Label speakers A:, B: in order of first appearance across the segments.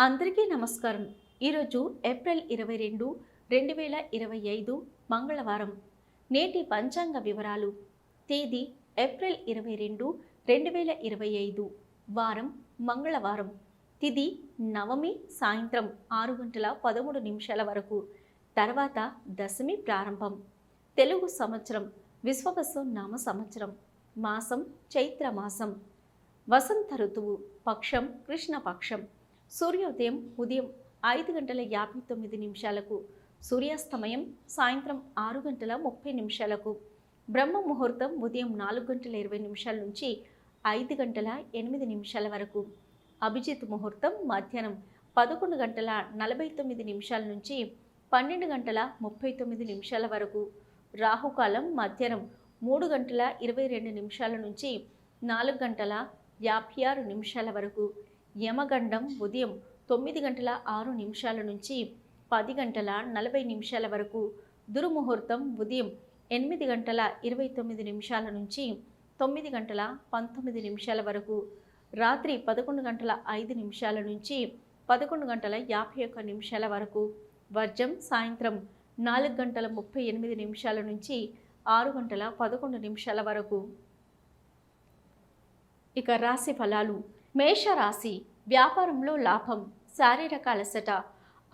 A: అందరికీ నమస్కారం. ఈరోజు ఏప్రిల్ ఇరవై రెండు రెండు వేల ఇరవై ఐదు మంగళవారం. నేటి పంచాంగ వివరాలు. తేదీ ఏప్రిల్ ఇరవై రెండు రెండు వేల ఇరవై ఐదు వారం మంగళవారం. తిది నవమి సాయంత్రం ఆరు గంటల పదమూడు నిమిషాల వరకు. తర్వాత దశమి ప్రారంభం. తెలుగు సంవత్సరం విశ్వవసు నామ సంవత్సరం. మాసం చైత్ర మాసం. వసంత ఋతువు పక్షం కృష్ణపక్షం. సూర్యోదయం ఉదయం ఐదు గంటల యాభై తొమ్మిది నిమిషాలకు సూర్యాస్తమయం సాయంత్రం ఆరు గంటల ముప్పై నిమిషాలకు బ్రహ్మ ముహూర్తం ఉదయం నాలుగు గంటల ఇరవై నిమిషాల నుంచి ఐదు గంటల ఎనిమిది నిమిషాల వరకు అభిజిత్ ముహూర్తం మధ్యాహ్నం పదకొండు గంటల నలభై తొమ్మిది నిమిషాల నుంచి పన్నెండు గంటల ముప్పై తొమ్మిది నిమిషాల వరకు రాహుకాలం మధ్యాహ్నం మూడు గంటల ఇరవై రెండు నిమిషాల నుంచి నాలుగు గంటల యాభై ఆరు నిమిషాల వరకు యమగండం ఉదయం తొమ్మిది గంటల ఆరు నిమిషాల నుంచి పది గంటల నలభై నిమిషాల వరకు. దుర్ముహూర్తం ఉదయం ఎనిమిది గంటల ఇరవై తొమ్మిది నిమిషాల నుంచి తొమ్మిది గంటల పంతొమ్మిది నిమిషాల వరకు. రాత్రి పదకొండు గంటల ఐదు నిమిషాల నుంచి పదకొండు గంటల యాభై ఒక్క నిమిషాల వరకు. వర్జం సాయంత్రం నాలుగు గంటల ముప్పై ఎనిమిది నిమిషాల నుంచి ఆరు గంటల పదకొండు నిమిషాల వరకు. ఇక రాశి ఫలాలు. మేషరాశి వ్యాపారంలో లాభం శారీరక అలసట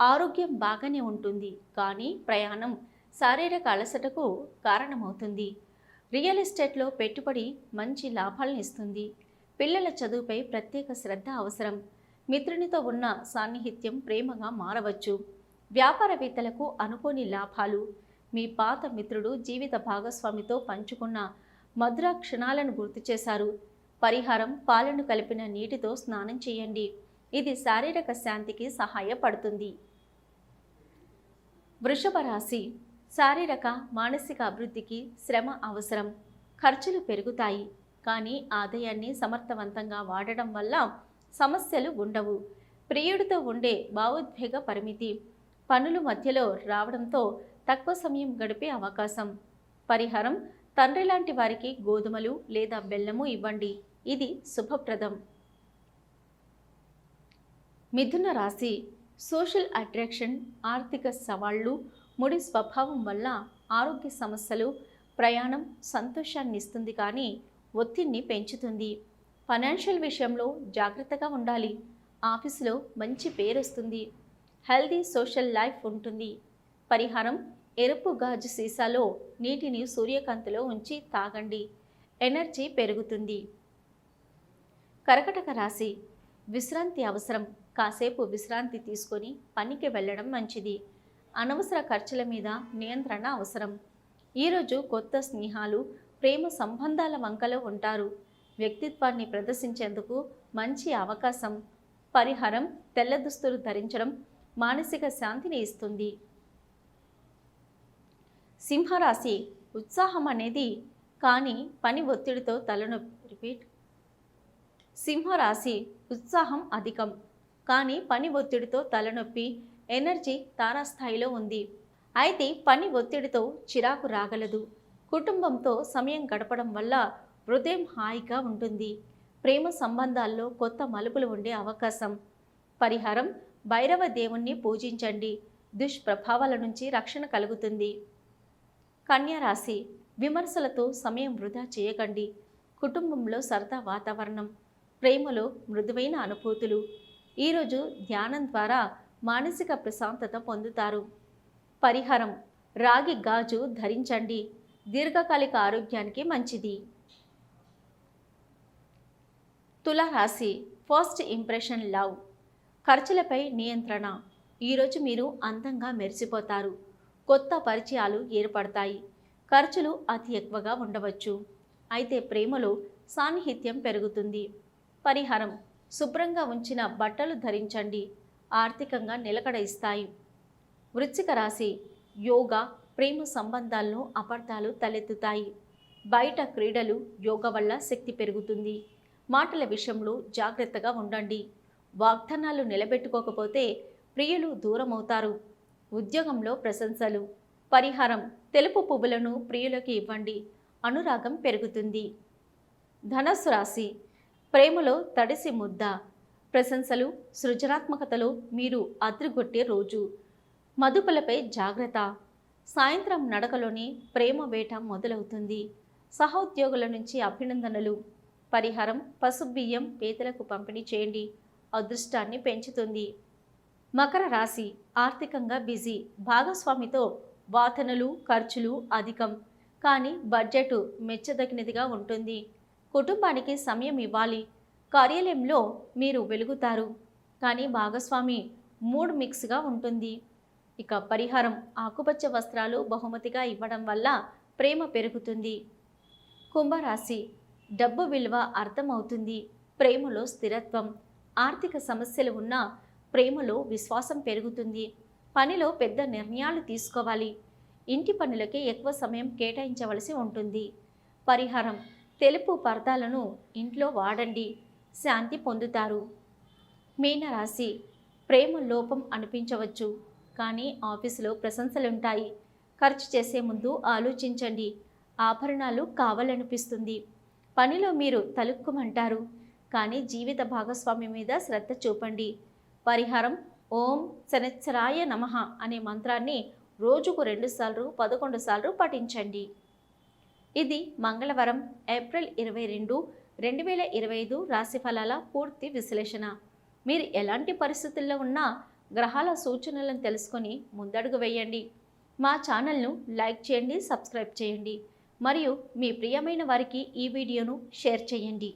A: ఆరోగ్యం బాగానే ఉంటుంది కానీ ప్రయాణం శారీరక అలసటకు కారణమవుతుంది. రియల్ ఎస్టేట్లో పెట్టుబడి మంచి లాభాలను ఇస్తుంది. పిల్లల చదువుపై ప్రత్యేక శ్రద్ధ అవసరం. మిత్రునితో ఉన్న సాన్నిహిత్యం ప్రేమగా మారవచ్చు. వ్యాపారవేత్తలకు అనుకోని లాభాలు. మీ పాత మిత్రుడు జీవిత భాగస్వామితో పంచుకున్న మధుర క్షణాలను గుర్తు చేశారు. పరిహారం పాలను కలిపిన నీటితో స్నానం చేయండి. ఇది శారీరక శాంతికి సహాయపడుతుంది. వృషభ రాశి. శారీరక మానసిక అభివృద్ధికి శ్రమ అవసరం. ఖర్చులు పెరుగుతాయి. కానీ ఆదాయాన్ని సమర్థవంతంగా వాడడం వల్ల సమస్యలు ఉండవు. ప్రియుడితో ఉండే భావోద్వేగ పరిమితి పనులు మధ్యలో రావడంతో తక్కువ సమయం గడిపే అవకాశం. పరిహారం తండ్రి లాంటి వారికి గోధుమలు లేదా బెల్లము ఇవ్వండి. ఇది శుభప్రదం. మిథున రాశి సోషల్ అట్రాక్షన్ ఆర్థిక సవాళ్ళు ముడి స్వభావం వల్ల ఆరోగ్య సమస్యలు ప్రయాణం సంతోషాన్ని ఇస్తుంది కానీ ఒత్తిడిని పెంచుతుంది. ఫైనాన్షియల్ విషయంలో జాగ్రత్తగా ఉండాలి. ఆఫీసులో మంచి పేరు వస్తుంది. హెల్దీ సోషల్ లైఫ్ ఉంటుంది. పరిహారం ఎరుపు గాజు సీసాలో నీటిని సూర్యకాంతిలో ఉంచి తాగండి. ఎనర్జీ పెరుగుతుంది. కర్కటక రాశి. విశ్రాంతి అవసరం. కాసేపు విశ్రాంతి తీసుకొని పనికి వెళ్ళడం మంచిది. అనవసర ఖర్చుల మీద నియంత్రణ అవసరం. ఈరోజు కొత్త స్నేహాలు ప్రేమ సంబంధాల వంకలో ఉంటారు. వ్యక్తిత్వాన్ని ప్రదర్శించేందుకు మంచి అవకాశం. పరిహారం తెల్ల దుస్తులు ధరించడం మానసిక శాంతిని ఇస్తుంది. సింహరాశి. ఉత్సాహం అనేది కానీ పని ఒత్తిడితో తలనొప్పి రిపీట్ సింహరాశి ఉత్సాహం అధికం. కానీ పని ఒత్తిడితో తలనొప్పి ఎనర్జీ తారాస్థాయిలో ఉంది. అయితే పని ఒత్తిడితో చిరాకు రాగలదు. కుటుంబంతో సమయం గడపడం వల్ల హృదయం హాయిగా ఉంటుంది. ప్రేమ సంబంధాల్లో కొత్త మలుపులు ఉండే అవకాశం. పరిహారం భైరవ దేవుణ్ణి పూజించండి. దుష్ప్రభావాల నుంచి రక్షణ కలుగుతుంది. కన్యారాశి విమర్శలతో సమయం వృధా చేయకండి. కుటుంబంలో సరదా వాతావరణం. ప్రేమలో మృదువైన అనుభూతులు. ఈరోజు ధ్యానం ద్వారా మానసిక ప్రశాంతత పొందుతారు. పరిహారం రాగి గాజు ధరించండి. దీర్ఘకాలిక ఆరోగ్యానికి మంచిది. తులారాశి ఫస్ట్ ఇంప్రెషన్ లవ్. ఖర్చులపై నియంత్రణ. ఈరోజు మీరు అందంగా మెరిసిపోతారు. కొత్త పరిచయాలు ఏర్పడతాయి. ఖర్చులు అతి ఎక్కువగా ఉండవచ్చు. అయితే ప్రేమలో సాన్నిహిత్యం పెరుగుతుంది. పరిహారం. శుభ్రంగా ఉంచిన బట్టలు ధరించండి. ఆర్థికంగా నిలకడ ఇస్తాయి. వృశ్చిక రాశి. యోగా ప్రేమ సంబంధాలను అపార్థాలు తలెత్తుతాయి. బయట క్రీడలు యోగా వల్ల శక్తి పెరుగుతుంది. మాటల విషయంలో జాగ్రత్తగా ఉండండి. వాగ్దానాలు నిలబెట్టుకోకపోతే ప్రియులు దూరమవుతారు. ఉద్యోగంలో ప్రశంసలు. పరిహారం. తెలుపు పువ్వులను ప్రియులకి ఇవ్వండి. అనురాగం పెరుగుతుంది. ధనస్సు రాశి. ప్రేమలో తడిసి ముద్ద. ప్రశంసలు సృజనాత్మకతలో మీరు అద్రిగొట్టే రోజు. మదుపులపై జాగ్రత్త. సాయంత్రం నడకలోని ప్రేమ వేట మొదలవుతుంది. సహోద్యోగుల నుంచి అభినందనలు. పరిహారం పసుబియ్యం పేదలకు పంపిణీ చేయండి. అదృష్టాన్ని పెంచుతుంది. మకర రాశి ఆర్థికంగా బిజీ. భాగస్వామితో వాదనలు ఖర్చులు అధికం. కానీ బడ్జెట్ మెచ్చదగినదిగా ఉంటుంది. కుటుంబానికి సమయం ఇవ్వాలి. కార్యాలయంలో మీరు వెలుగుతారు. కానీ భాగస్వామి మూడ్ మిక్స్గా ఉంటుంది. ఇక పరిహారం ఆకుపచ్చ వస్త్రాలు బహుమతిగా ఇవ్వడం వల్ల ప్రేమ పెరుగుతుంది. కుంభరాశి డబ్బు విలువ అర్థమవుతుంది. ప్రేమలో స్థిరత్వం ఆర్థిక సమస్యలు ఉన్నా ప్రేమలో విశ్వాసం పెరుగుతుంది. పనిలో పెద్ద నిర్ణయాలు తీసుకోవాలి. ఇంటి పనులకే ఎక్కువ సమయం కేటాయించవలసి ఉంటుంది. పరిహారం తెలుపు పర్దాలను ఇంట్లో వాడండి శాంతి పొందుతారు. మీనరాశి ప్రేమ లోపం అనిపించవచ్చు కానీ ఆఫీసులో ప్రశంసలుంటాయి. ఖర్చు చేసే ముందు ఆలోచించండి. ఆభరణాలు కావాలనిపిస్తుంది. పనిలో మీరు తలుక్కుమంటారు కానీ జీవిత భాగస్వామి మీద శ్రద్ధ చూపండి. పరిహారం ఓం శనచ్చరాయ నమః అనే మంత్రాన్ని రోజుకు రెండుసార్లు పదకొండు సార్లు పఠించండి. ఇది మంగళవారం ఏప్రిల్ ఇరవై రెండు రెండు వేల ఇరవై ఐదు రాశి ఫలాల పూర్తి విశ్లేషణ. మీరు ఎలాంటి పరిస్థితుల్లో ఉన్నా గ్రహాల సూచనలను తెలుసుకొని ముందడుగు వేయండి. మా ఛానల్ను లైక్ చేయండి సబ్స్క్రైబ్ చేయండి. మరియు మీ ప్రియమైన వారికి ఈ వీడియోను షేర్ చేయండి.